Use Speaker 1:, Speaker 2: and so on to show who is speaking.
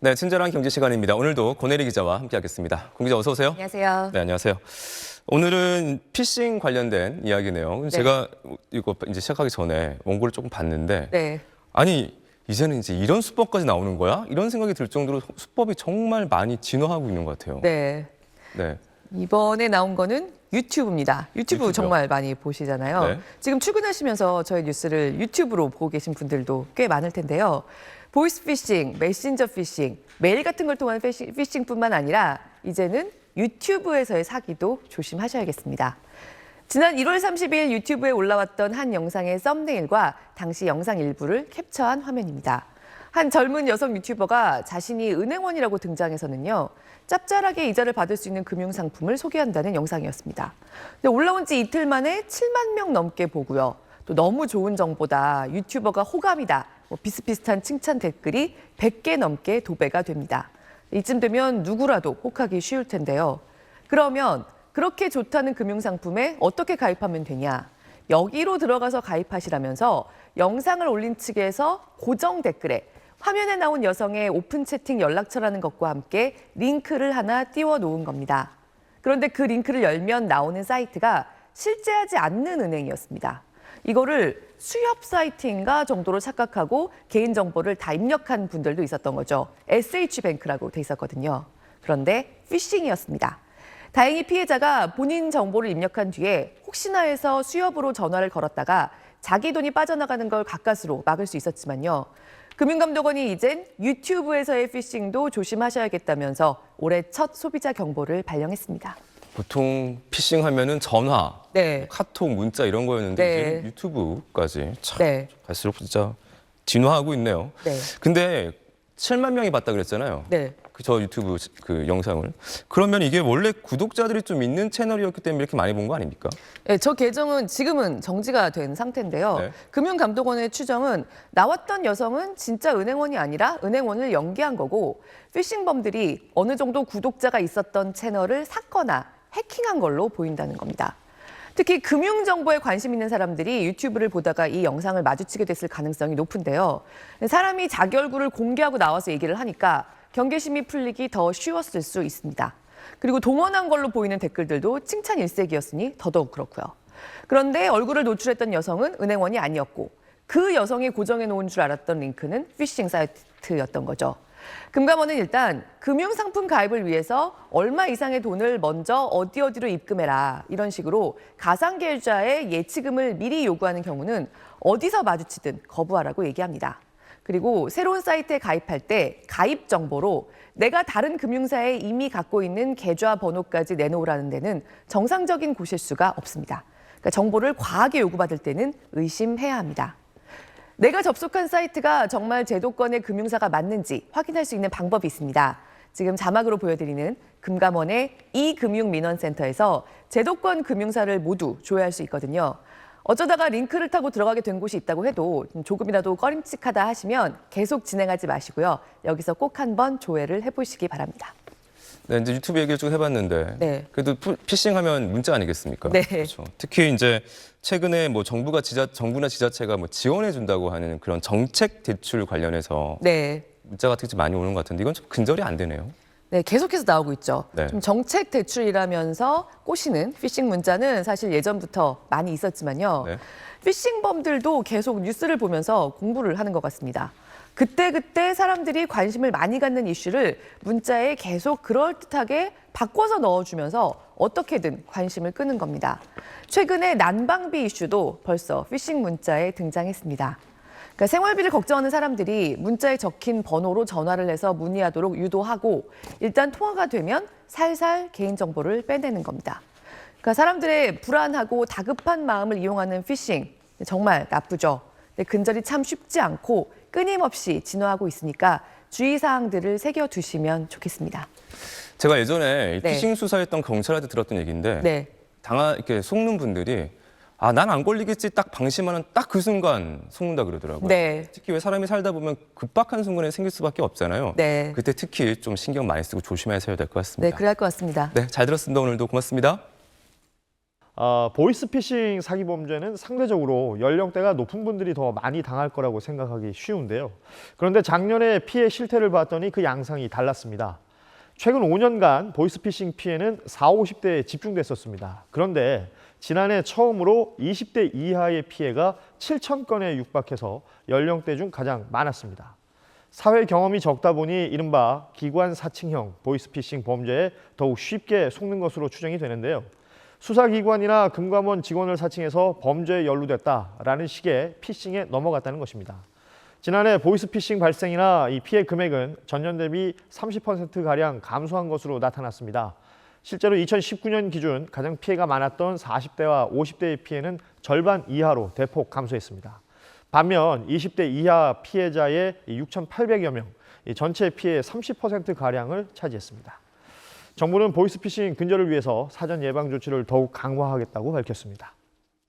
Speaker 1: 네, 친절한 경제 시간입니다. 오늘도 권혜리 기자와 함께하겠습니다. 권 기자 어서 오세요.
Speaker 2: 안녕하세요.
Speaker 1: 네, 안녕하세요. 오늘은 피싱 관련된 이야기네요. 제가 이거 이제 시작하기 전에 원고를 조금 봤는데
Speaker 2: 네.
Speaker 1: 아니 이제는 이제 이런 수법까지 나오는 거야? 이런 생각이 들 정도로 수법이 정말 많이 진화하고 있는 것 같아요.
Speaker 2: 네.
Speaker 1: 네.
Speaker 2: 이번에 나온 거는 유튜브입니다. 유튜브
Speaker 1: 유튜브요?
Speaker 2: 정말 많이 보시잖아요.
Speaker 1: 네.
Speaker 2: 지금 출근하시면서 저희 뉴스를 유튜브로 보고 계신 분들도 꽤 많을 텐데요. 보이스 피싱, 메신저 피싱, 메일 같은 걸 통한 피싱, 피싱뿐만 아니라 이제는 유튜브에서의 사기도 조심하셔야겠습니다. 지난 1월 30일 유튜브에 올라왔던 한 영상의 썸네일과 당시 영상 일부를 캡처한 화면입니다. 한 젊은 여성 유튜버가 자신이 은행원이라고 등장해서는요, 짭짤하게 이자를 받을 수 있는 금융 상품을 소개한다는 영상이었습니다. 올라온 지 이틀 만에 7만 명 넘게 보고요. 또 너무 좋은 정보다, 유튜버가 호감이다, 뭐 비슷비슷한 칭찬 댓글이 100개 넘게 도배가 됩니다. 이쯤 되면 누구라도 혹하기 쉬울 텐데요. 그러면 그렇게 좋다는 금융 상품에 어떻게 가입하면 되냐? 여기로 들어가서 가입하시라면서 영상을 올린 측에서 고정 댓글에 화면에 나온 여성의 오픈 채팅 연락처라는 것과 함께 링크를 하나 띄워 놓은 겁니다. 그런데 그 링크를 열면 나오는 사이트가 실제하지 않는 은행이었습니다. 이거를 수협 사이트인가 정도로 착각하고 개인 정보를 다 입력한 분들도 있었던 거죠. SH뱅크라고 돼 있었거든요. 그런데 피싱이었습니다. 다행히 피해자가 본인 정보를 입력한 뒤에 혹시나 해서 수협으로 전화를 걸었다가 자기 돈이 빠져나가는 걸 가까스로 막을 수 있었지만요. 금융감독원이 이젠 유튜브에서의 피싱도 조심하셔야겠다면서 올해 첫 소비자 경보를 발령했습니다.
Speaker 1: 보통 피싱 하면은 전화,
Speaker 2: 네.
Speaker 1: 카톡, 문자 이런 거였는데
Speaker 2: 네.
Speaker 1: 이제 유튜브까지 참
Speaker 2: 네.
Speaker 1: 갈수록 진짜 진화하고 있네요.
Speaker 2: 네.
Speaker 1: 근데 7만 명이 봤다 그랬잖아요.
Speaker 2: 네.
Speaker 1: 그 저 유튜브 그 영상을. 그러면 이게 원래 구독자들이 좀 있는 채널이었기 때문에 이렇게 많이 본 거 아닙니까?
Speaker 2: 네, 저 계정은 지금은 정지가 된 상태인데요.
Speaker 1: 네.
Speaker 2: 금융감독원의 추정은 나왔던 여성은 진짜 은행원이 아니라 은행원을 연기한 거고 피싱범들이 어느 정도 구독자가 있었던 채널을 샀거나 해킹한 걸로 보인다는 겁니다. 특히 금융 정보에 관심 있는 사람들이 유튜브를 보다가 이 영상을 마주치게 됐을 가능성이 높은데요. 사람이 자기 얼굴을 공개하고 나와서 얘기를 하니까 경계심이 풀리기 더 쉬웠을 수 있습니다. 그리고 동원한 걸로 보이는 댓글들도 칭찬 일색이었으니 더더욱 그렇고요. 그런데 얼굴을 노출했던 여성은 은행원이 아니었고 그 여성이 고정해 놓은 줄 알았던 링크는 피싱 사이트였던 거죠. 금감원은 일단 금융상품 가입을 위해서 얼마 이상의 돈을 먼저 어디 어디로 입금해라 이런 식으로 가상계좌에 예치금을 미리 요구하는 경우는 어디서 마주치든 거부하라고 얘기합니다. 그리고 새로운 사이트에 가입할 때 가입 정보로 내가 다른 금융사에 이미 갖고 있는 계좌 번호까지 내놓으라는 데는 정상적인 곳일 수가 없습니다. 그러니까 정보를 과하게 요구받을 때는 의심해야 합니다. 내가 접속한 사이트가 정말 제도권의 금융사가 맞는지 확인할 수 있는 방법이 있습니다. 지금 자막으로 보여드리는 금감원의 이금융민원센터에서 제도권 금융사를 모두 조회할 수 있거든요. 어쩌다가 링크를 타고 들어가게 된 곳이 있다고 해도 조금이라도 꺼림칙하다 하시면 계속 진행하지 마시고요. 여기서 꼭 한번 조회를 해보시기 바랍니다.
Speaker 1: 네, 이제 유튜브 얘기를 쭉 해봤는데
Speaker 2: 네.
Speaker 1: 그래도 푸- 피싱하면 문자 아니겠습니까?
Speaker 2: 네.
Speaker 1: 그렇죠. 특히 이제 최근에 뭐 정부가 지자 정부나 지자체가 뭐 지원해 준다고 하는 그런 정책 대출 관련해서
Speaker 2: 네.
Speaker 1: 문자 같은 게좀 많이 오는 것 같은데 이건 좀 근절이 안 되네요.
Speaker 2: 네, 계속해서 나오고 있죠.
Speaker 1: 네.
Speaker 2: 좀 정책 대출이라면서 꼬시는 피싱 문자는 사실 예전부터 많이 있었지만요.
Speaker 1: 네.
Speaker 2: 피싱범들도 계속 뉴스를 보면서 공부를 하는 것 같습니다. 그때 그때 사람들이 관심을 많이 갖는 이슈를 문자에 계속 그럴듯하게 바꿔서 넣어주면서 어떻게든 관심을 끄는 겁니다. 최근에 난방비 이슈도 벌써 피싱 문자에 등장했습니다. 그러니까 생활비를 걱정하는 사람들이 문자에 적힌 번호로 전화를 해서 문의하도록 유도하고 일단 통화가 되면 살살 개인정보를 빼내는 겁니다. 그러니까 사람들의 불안하고 다급한 마음을 이용하는 피싱 정말 나쁘죠. 근절이 참 쉽지 않고 끊임없이 진화하고 있으니까 주의사항들을 새겨두시면 좋겠습니다.
Speaker 1: 제가 예전에 이
Speaker 2: 네.
Speaker 1: 피싱 수사했던 경찰한테 들었던 얘기인데
Speaker 2: 네.
Speaker 1: 당하 이렇게 속는 분들이 아 난 안 걸리겠지 딱 방심하는 딱 그 순간 속는다 그러더라고요.
Speaker 2: 네.
Speaker 1: 특히 왜 사람이 살다 보면 급박한 순간에 생길 수밖에 없잖아요.
Speaker 2: 네.
Speaker 1: 그때 특히 좀 신경 많이 쓰고 조심해서 해야 될것
Speaker 2: 네,
Speaker 1: 같습니다.
Speaker 2: 그래야 할것 같습니다.
Speaker 1: 네, 잘 들었습니다. 오늘도 고맙습니다.
Speaker 3: 어, 보이스피싱 사기 범죄는 상대적으로 연령대가 높은 분들이 더 많이 당할 거라고 생각하기 쉬운데요. 그런데 작년에 피해 실태를 봤더니 그 양상이 달랐습니다. 최근 5년간 보이스피싱 피해는 4, 50대에 집중됐었습니다. 그런데 지난해 처음으로 20대 이하의 피해가 7천 건에 육박해서 연령대 중 가장 많았습니다. 사회 경험이 적다 보니 이른바 기관 사칭형 보이스피싱 범죄에 더욱 쉽게 속는 것으로 추정이 되는데요. 수사기관이나 금감원 직원을 사칭해서 범죄에 연루됐다라는 식의 피싱에 넘어갔다는 것입니다. 지난해 보이스피싱 발생이나 이 피해 금액은 전년 대비 30%가량 감소한 것으로 나타났습니다. 실제로 2019년 기준 가장 피해가 많았던 40대와 50대의 피해는 절반 이하로 대폭 감소했습니다. 반면 20대 이하 피해자의 6,800여 명, 이 전체 피해의 30%가량을 차지했습니다. 정부는 보이스피싱 근절을 위해서 사전 예방 조치를 더욱 강화하겠다고 밝혔습니다.